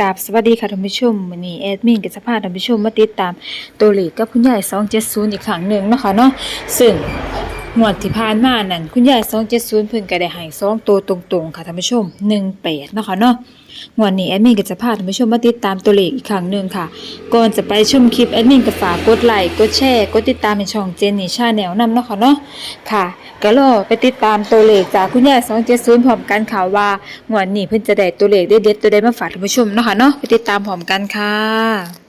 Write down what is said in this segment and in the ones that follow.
กับสวัสดีค่ะท่านผู้ชมวันนี้แอดมินกับสภาท่านผู้ชมมาติดตามตัวเลขกับคุณยาย270 อีกครั้งหนึ่งนะคะเนาะซึ่งงวดที่ผ่านมานั่นคุณยาย270 เพิ่นก็ได้ให้2ตัวตรงๆ ค่ะท่านผู้ชม 18เนะคะเนาะ งวันี้แอดมินกับสภาท่านผู้ชมมาติดตามตัวเลขอีกครั้งหนึ่งค่ะ ก่อนจะไปชมคลิปแอดมินก็ฝากกดไลค์ กดแชร์ กดติดตามในช่องเจนนี่ชาแนลนำเนาะค่ะเนาะ ค่ะก็รอไปติดตามตัวเลขจากคุณยาย270พร้อมกันค่ะว่างวันี้เพิ่นจะได้ตัวเลขเด็ดๆตัวใดมาฝากท่านผู้ชมเนาะค่ะเนาะ ไปติดตามพร้อมกันค่ะ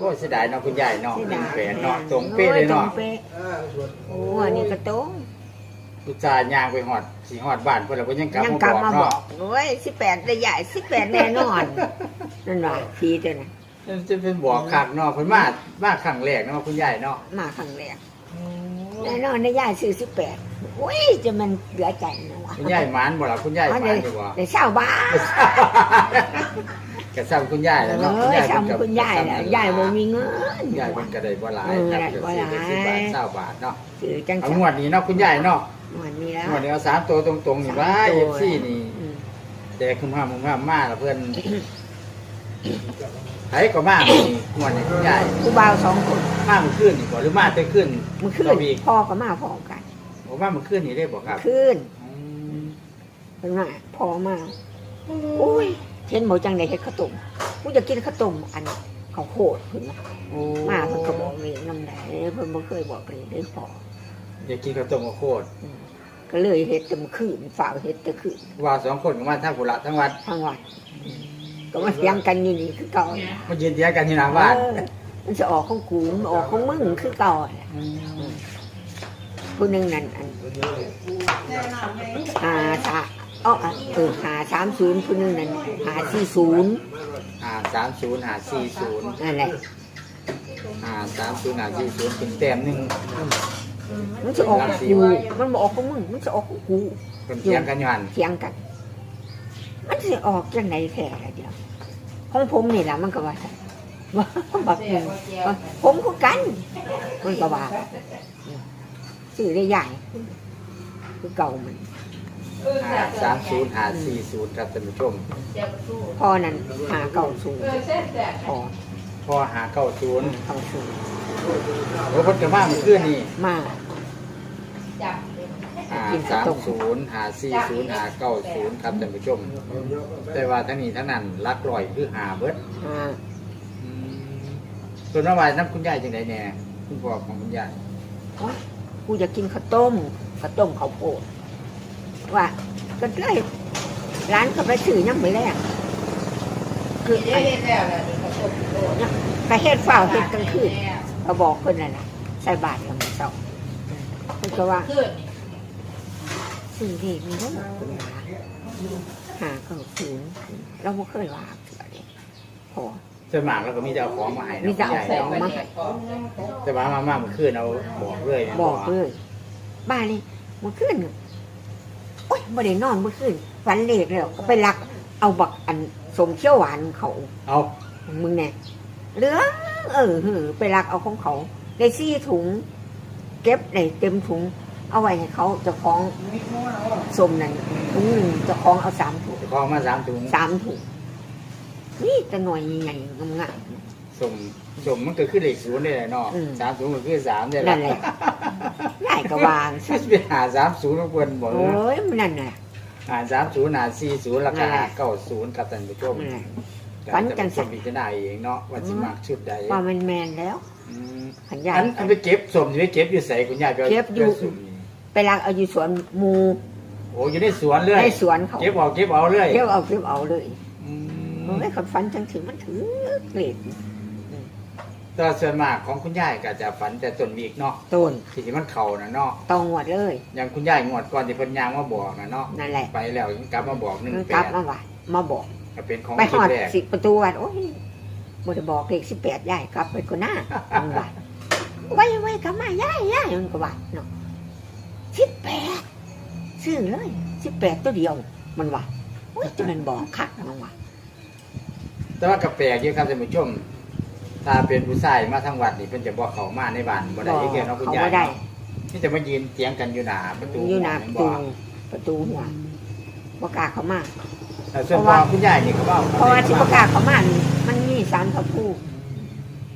โอ้ยเสียดายเนาะคุณยายเนาะที่หนึ่งดาแปดเนาะตรงเป๊ะเลยเนาะโอ้ตรงป๊โอ้อันนี้ก็ตรงอุตส่าห์ย่างไปหอดสีหอดบ้านเพิ่นแล้วก็ยังกลับยังมากลับบอกมาบอเนาะกโอ้ยสิบแปดระยะสิบแปดแน่นอนนั่นว่าทีเดียวนะจะเป็นบอกคักเนาะเพิ่นมามาครั้งแรกเนาะคุณยายเนาะมาครั้งแรกแน่นอนระยะซื้อสิบแปดโอ้ยจะมันเหลือใจนะวะคุณยายหมานบ่ล่ะคุณยายหอ๋อมาเดี๋ยนอยู่บ่วเดี๋ยวเช้าบ้าน กะซ้ำคุณยายแล้วเอเนาะอซ้ำคุณยายแล้วยายบ่มีเงินยายเพิ่นก็ได้บ่หลายเออครับได้เดี๋ยวบ่หลายสิบาท20บาทเนาะซื้อจังเอาสังวดนี้เนาะคุณยายเนาะวันนี้แล้วงวดนี้เอาสามตัวตรงๆนี่ว่าสามตัว FC นี่อืมแต่คุณพ่อมึงว่ามาแล้วเพิ่นไผก็มานี่งวดนี้คุณยายผู้บ่าวสองคนมาเมื่อคืนนี่บ่หรือมาแต่คืนเมื่อคืนต่อีกพ่อก็มาพร้อมกันผมว่าเมื่อคืนนี่ได้บ่ครับคืนอืมเป็นว่าพอมาโอ้ย เห็นหมอจังไดเฮ็ดข้าวต้มกูจะกินข้าวต้มอันข้าวโพดเพิ่นว่าโอ้มาเพิ่นก็บอกเลยน้ำใดเพิ่นบ่เคยบอกเลยได้พออยากกินข้าวต้มข้าวโพดอืมก็เลยเฮ็ดแต่มื้อคืนฝากเฮ็ดแต่คืนว่าสองคนก็มาทั้งกุละทั้งวัดทั้งวันก็มาเถียงกันอยู่นี่คือเก่ามายืนเถียงกันที่หน้าบ้านเออมันจะออกของกูมันออกของมึงคือเก่าแหละผู้หนึงนั่นอันหาสา อ๋อเออหาสามศูนย์ผู้หนึงนั่นหาสี่ศูนย์อ่าสามศูนย์หาสี่ศูนย์นั่นแหละอ่าสามศูนย์หาสี่ศูนย์เป็นแต้มหนึ่งมันจะออกของกูมันบอกออกของมึงมันจะออกของกูเป็นเถียงกันอยู่หันเถียงกัน มันจะออกจังไหนแท้ละเดียวของผมนี่แหละมันก็ว่าซั่นว่าบักหนึ่งว่าผมก็กันมันก็ว่าสื่อได้ใหญ่คือเก่ามันอ่า สามศูนย์หาสี่ศูนย์ครับท่านผู้ชมพอนั้นหาเก่าสูงพอพอหาเก้าศูนย์เก่าสูงโอ้คนจะมาเมื่อคืนนี่มาอ่าสามศูนย์หาสี่ศูนย์หาเก้าศูนย์ครับท่านผู้ชม แต่ว่าทั้งนี้ทั้งนั้นลักลอยคือหาเบิดหาอืมส่วนเมื่อวานน้ำคุณยายจังไดแน่คุณพ่อของคุณยายโอ๊ยกูจะกินข้าวต้มข้าวต้มข้าวโพด ว่าก็เลยร้านก็ไปถือน้ำมือแรกคือไอ้ไปเฮ็ดฝ้าวเฮ็ดกลางคืนเราบอกคนนั่นนะใส่บาตรกับมันเศร้าคุณก็ว่าสิ่งที่มีทั้งหมดคุณหาหาเก้าศูนย์เราไม่เคยว่าเถื่อเลยพอส่วนมากเราก็มีแต่เอาของมาให้มีเนาะแต่คุณเอายายของเนาะมาให้แต่ว่ามามาเมื่อคืนเอาบอกเลยบอกเลยบ้านนี่เมื่อคืนน่ะ โอ๊ยไม่ได้นอนเมื่อคืนฝันเล็กแล้วก็ไปลัก เอาบักอันสมเขียวหวานเขาเอามึงเนี่ยเหลือเออหือไปลักเอาของเขาได้ซี่ถุง เก็บได้เต็มถุง เอาไว้ให้เขาเจะคล้าของสมนั่นถุงหนึ่งเจะคล้าของเอาสามถุงของมาสามถุงสามถุงนี่จะหน่วยใหญ่ๆงามสม สมมันก็คือเลขศูนย์ได้แหละเนาะอืม สามศูนย์ก็คือสามได้ๆแหนั่ละนแหละใหญ่กระวางไม่ไปหาสามศูนย์ของเพิ่นบอกโอ้ยมันนั่นน่ะ หาสามศูนย์หาสี่ศูนย์รานั่คานแหละ เก้าศูนย์ครับท่านผู้ชมนั่นแหละฝันจังสัสันพิจารณาเองเนาะว่าสิมักชุดใดว่ามันแมนแล้วอืมขันใหญ่อันอันไปเก็บสมอยู่ไปเก็บอยู่ใส่คุณยายไปาเก็บอยู่ ไปสุ่มนี่ไปลักเอาอยู่สวนหมูโอ้อยู่ในสวนเลยในสวนเขาเก็บเอาเก็บเอาเลยเก็บเอาเก็บเอาเลยอืม มันไม่ขัดฟันจังถือมันถือเกล็ด แต่ส่วนมากของคุณยายก็จะฝันแต่ต้นวีกเนาะต้นที่ที่มันเข่านะเนาะตองหวดเลย อย่างคุณยายงวดก่อนที่เพิ่นยางมาบอกนะเนาะนั่นแหละ ไปแล้วกลับมาบอกหนึ่งมันแปกลับดมาว่ามาบอก ก็เป็นของไปหคลิอปดแรกสิบประตูวัดโอ้ยบ่ได้บอกเลขสิบแปดย่ายกลับไปก็หน้ามันว่าไว้ไว้กลับมาย่ายย่ายมันก็ว่าเนาะสิบแปดซื้อเลยสิบแปดตัวเดียว มันว่าโอ้ยจะมันบอกคักมันว่าแต่ว่าก็แปลกอยู่ครับท่านผู้ชม ถ้าเป็นผู้ชายมาทางวัดนี่เพิ่นจะบอกเขามาในบ้านบ่ได้บอกอีกแล้วเนาะคุณเขายายไม่ได้เนาะนี่จะมายืนเถียงกันอยู่หน้าประตูอยู่หน้าประตูบ่ประตูหัวบ่กล้าเข้ามาแต่ส่วนพ่อคุณยายนี่ก็ว่าเพราะว่าที่บ่กล้าเข้ามานี่มันมีสารพระภูมิ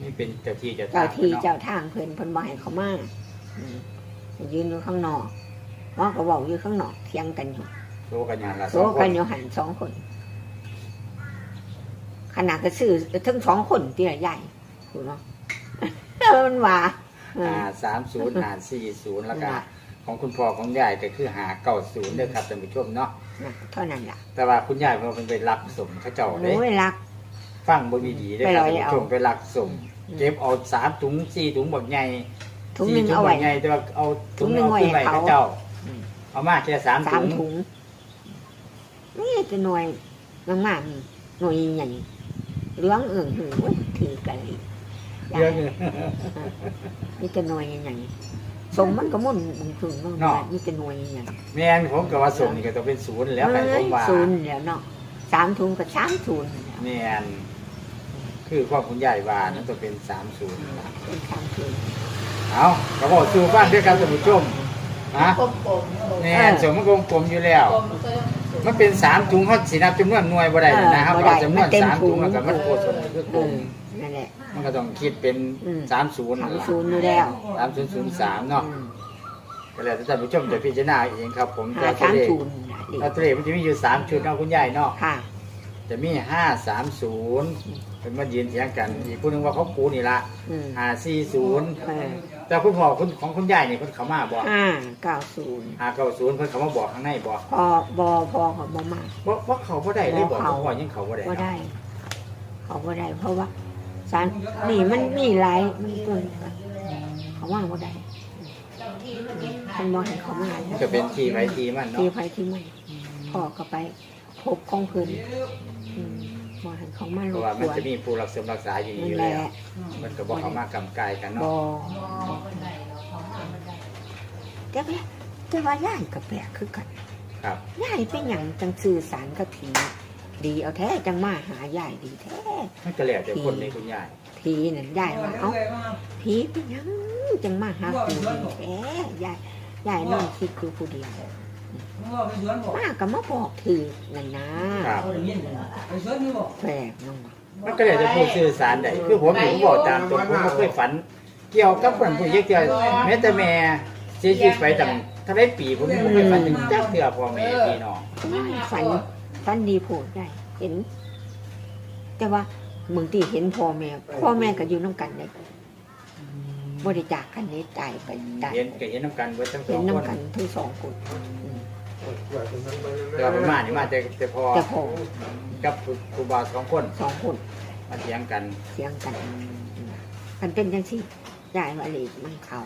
นี่เป็นเจ้าที่เจ้าทาเจ้างที่เนาะเจ้าทางเพิ่นเพิ่นบ่ให้เข้ามาอืมยืนอยู่ข้างนอกหมอก็เว้าอยู่ข้างนอกเถียงกันอยู่โซกันอย่างละโซสองคกันนอยู่หันสองคนขนาดก็ซื้อทั้งสองคนที่ละใหญ่ ถูกเนาะ มันว่าเอออ่าสามศูนย์หารสี่ศูนย์แล้วก็น่ะ ของคุณพ่อของยายก็คือหาเก้าศูนย์เด้อครับท่านผู้ชมเนาะน่ะเท่านั้นล่ะแต่ว่าคุณยายเพิ่นเป็นไปรักสมเขาเจ้าเด้โอ้ยรัก ฟังบ่มีดีเด้อครับไปท่านร้อยผู้ชมเอาไปรักสมเก็บเอาสามถุงสี่ถุงบักใหญ่ถุงหนึงเอาไว้สี่ถุบักใหญ่แต่ว่าเอาถุงถุงหนึ่งเอาขึ้นไว้ไว้ให้เขา เขาเจ้า อืมเอามาแค่สามสาถุมงถุง นี่จะหน่วยมากๆหน่วยใหญ่เหลืองเอื่งหือเว้ยถือกันเลย เยอะเลยนี่จะหน่วยใหญ่สมมันก็มุ่นบุญถึงเนาะเนาะนี่จะหน่วยใหญ่แม่นผมก็ว่าสมนี่ก็ต้องเป็นศูนย์แล้วใครผมว่าศูนย์เดี๋ยวเนาะสามถุงกับสามศูนย์แม่นคือความคุณยายว่านั่นต้องเป็นสามศูนย์เป็นสามศูนย์เอาก็บอกสู่บ้านด้วยกันท่านผู้ชมฮะกลมๆแม่นสมมันกลมๆอยู่แล้วกลมก็ต้องสูงมันเป็นสามถุงเขาสีนับจำนวนหน่วยบ่ได้นะครับเอาจำนวนสามถุงแล้วก็มันโคตรคือกเอลมอ นั่นแหละ มันก็ต้องคิดเป็นอืม สามศูนย์สามศูนย์อยู่แล้วสามศูนย์ศูนย์สามเนาะอืมก็แล้วแต่ท่านผู้ชมจะพิจารณาเองครับ ผมหาแต่สามเลขศูนย์น่ะดิลอตเตอรี่มันจะมีอยู่สามชุดเนาะคุณยายเนาะ ค่ะ จะมีห้าสามศูนย์เป็นมายืนเถียงกัน อีกผู้หนึงว่าเขาปูนี่ละอืมห้าสี่ศูนย์เออแต่คุณพ่อคุณของคุณยายนี่เพิ่นเขามาบอกห้าเก้าศูนย์ห้าเก้าศูนย์เพิ่นเขามาบอกข้างในบอกพอบอพอเขาบอมาว่าว่าเขาบ่ได้เลยบอกบ่เขา คุณพ่อยังเขาบ่ได้ว่าได้ เขาว่าได้ เพราะว่า สารนี่มันมีหลายมันเกินไปเขาว่าว่าได้มันบอให้เขามามันก็เป็นทีไว้ทีมันที่เนาะไปที่ไม่พ่อก็ไปพบของเพื่อนอืมบอให้เขามาเพลราะบว่ามันกวนจะมีผู้รักษารักษาอยู่นี่นั่อนยู่แหแล้วละมันก็บอกเขามากำกายกันบเนาะอแต่ว่าแต่ว่าย่ายกับแปลกคือกันครับย่ายเป็นอย่างจังสื่อสารกับผี ดีเอาแท้จังมาหาย่ายดีแท้มันก็แล้วแต่คนในคุณยายผีนั่นย่ายว่าเอ้าผีเป็นหยังจังมาหาผีดีแท้ย่ายย่ายนอนคิดอยู่ผู้เดียวมาก็มาบอกถือนั่นนะครับแปลกเน้องมันก็แล้วแต่ผู้สื่อสารได้คือผมนี่ผมบอกตามตรงผมบ่เคยฝัน เกี่ยวกับคนผู้เยอะเกี่ยวแม้แต่แม่เสียชีวิตไปตั้งเท่าไรปีผมยังบ่เคยฝันถึงจักเทื่อพ่อแม่พี่น้องฝัน ฝันดีโผดได้เห็น แต่ว่ามึงที่เห็นพ่อแม่พ่อแม่ก็อยู่น้ำกันเลยบริจาคกันนี้ตายไปตายเห็นก็เห็นน้ำกันเบิดทั้งสเห็อนงคนน้ำกันทั้งสองคนอืมแต่ว่ามันมานี่มาแต่แต่พอแต่พ่อกับครูครูบาสองคนสองคนมาเถียงกันเสียงกันกันเป็นจังสิยายว่าเลขมันเขา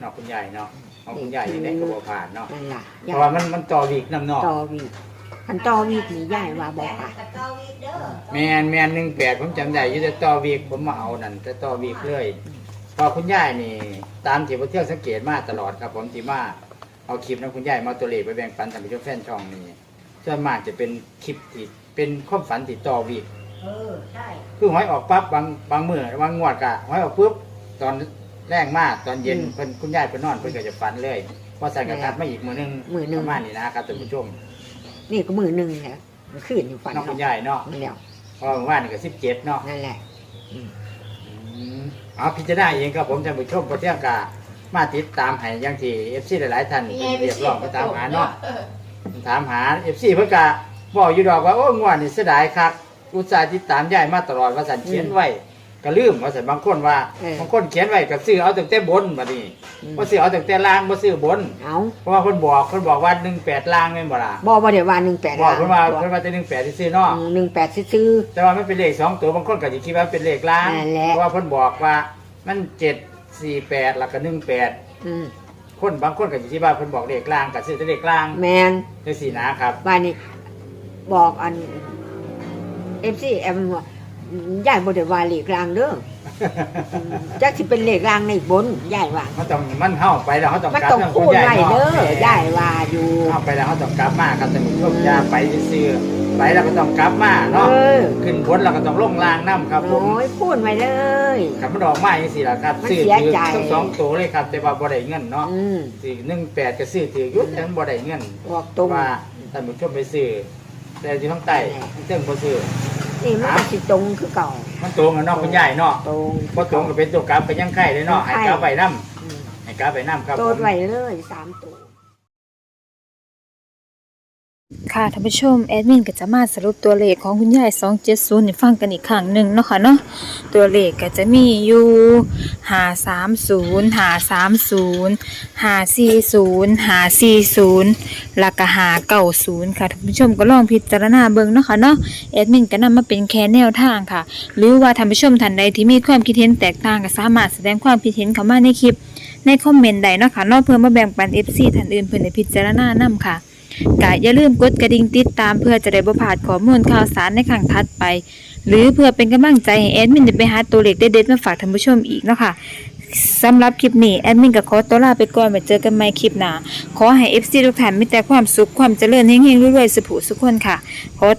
เนาะคุณยายเนาะของคุณยายยังได้ก็บ่ผ่านเนาะนั่นล่ะเพราะว่ามันมันต่อวีกน้ำเนอกต่อวีก คันต่อวีกนี่ยายว่าบอกค่ะแมนแมนหนึ่งแปดผมจำได้อยู่แต่ต่อวีกผมมาเอานั่นแต่ต่อวีกเลยพอคุณยายนี่ ตามที่ผมเที่ยวสังเกตมาตลอดครับ ผมที่มาเอาคลิปนะคุณยายมาเอาตัวเลขไปแบ่งปันท่านผู้ชมแฟนช่องนี่ส่วนมากจะเป็นคลิปที่เป็นความฝันติดต่อวีกเออใช่คือหอยออกปั๊บบางบางมือบางงวดกะหอยออกปุ๊บตอนแรงมากตอนเย็นเพิ่นคุณยายเพิ่นนอนเพิ่นก็จะฝันเลยพอใส่กระทัดมาอีกมือหนึงมือหนึ่งประมาณนี้นะครับท่านผู้ชม นี่ก็มือหนึ่งแหละมันขึ้นอยู่ฝันน้องคุณเนาะยายเนาะนั่นแหล้วเพราะว่าเมื่อวานนี่ก็สิบเจ็ดเนาะนั่นแหละอืมเอาพิจารณาเองครับผมท่านผู้ชมพอเที่ยงกามาติดตามให้อยังที่เอฟซีหลายๆท่านเพิ่นเรียกร้องไปตามหาเนาะถามหาเอฟซีเพิ่นกะบอกอยู่ดอกว่าโอ้งวดนี่เสียดายคักอุตส่าห์ติดตามยายมาตลอดว่าสันเขียนไว้ ก็ลืมว่าสันบางคนว่าเออบางคนเขียนไว้ก็ซื้อเอาตั้งแต่บนบัดนี้อืม บ่ซื้อเอาตั้งแต่ล่างบ่ซื้อบน เอาเพราะว่าเพิ่นบอกเพิ่นบอกว่า18ล่างแม่นบ่ล่ะบอบอเดี๋ยวว่าหนึ่งแปดบอกเพิ่นว่าเพิ่นว่าแต่18ที่ซื้อเนาะหนึ่งแปดซื้อ แต่ว่ามันเป็นเลขสองตัวบางคนก็จะคิดว่าเป็นเลขล่างนั่นแหละ เพราะว่าเพิ่นบอกว่ามันเจ็ดสี่แปดแล้วก็หนึ่งแปดๆอืมคนบางคนก็จะคิดว่าเพิ่นบอกเลขล่างก็ซื้อแต่เลขล่างแมนจังสี่นะครับ บ้านนี้บอกอันเอฟซีแอมว่า ย่ายบไดว่าหลีกลางเด้อจักสิเป็นเลขรางในบนยายว่าเขาต้องมันเข้าไปแล้วเขาต้องมันกลับต้องเรื่องคูคุณณยายไว้เนาะเด้อยายว่าอยู่เข้าไปแล้วเขาต้องกลับมาครับแต่ผมก็ยาไปซื้อๆไปแล้วก็ต้องกลับมาเอเนาะอขึ้นบนเราก็ต้องลงล่างน้ำครับผมโอ้ยคูณไว้เลย ขับมันออกมาอย่างสี่ละครับมันซื้อเสียถือใจ ทั้งสองตัวเลยครับ แต่ว่าบ่ได้เงินเนาะอืมสี่หนึ่งแปดก็ซื้อถืออยุทธนั้นบ่ได้เงิน บอกตรง ว่าท่านผู้ชมไปซื้อแต่ที่ท้องไต่เจ้งบ่ซื้อ นี่มันก็สิตรงคือเก่ามันตรงกับเนาะคุณยายเนาะตรงบ่ตรงก็เป็นตัวกลับก็ยังไข่เลยเนาะให้กลับไปนํอืมให้กลับไปนํครับโตผมดไว้เลยสามตัว ค่ะท่านผู้ชมแอดมินก็จะมาสรุปตัวเลขของคุณยาย270ให้ฟังกันอีกครั้งหนึ่งเนาะค่ะเนาะตัวเลขก็จะมีอยู่530 530 540 540แล้วก็590ค่ะท่านผู้ชมก็ลองพิจารณาเบิ่งเนาะค่ะเนาะแอดมินก็นำมาเป็นแค่แนวทางค่ะ หรือว่าท่านผู้ชมท่านใดที่มีความคิดเห็นแตกต่างก็สามารถแสดงความคิดเห็นเข้ามาในคลิปในคอมเมนต์ใดเนาะค่ะนาะเพื่อมาแบ่งปัน FC ท่านอื่นเพื่อได้พิจารณานํค่ะ กะอย่าลืมกดกระดิ่งติดตามเพื่อจะได้บ่พลาดข้อมูลข่าวสารในครั้งถัดไป หรือเพื่อเป็นกำลังใจให้แอดมินได้ไปหาตัวเลขเด็ดๆมาฝากท่านผู้ชมอีกเนาะค่ะสำหรับคลิปนี้แอดมินกับขอตัวลาไปก่อนไปเจอกันใหม่คลิปหน้าขอให้ FC ทุกท่านมีแต่ความสุขความเจริญเฮงๆรวยๆสุขสุขคนค่ะขอ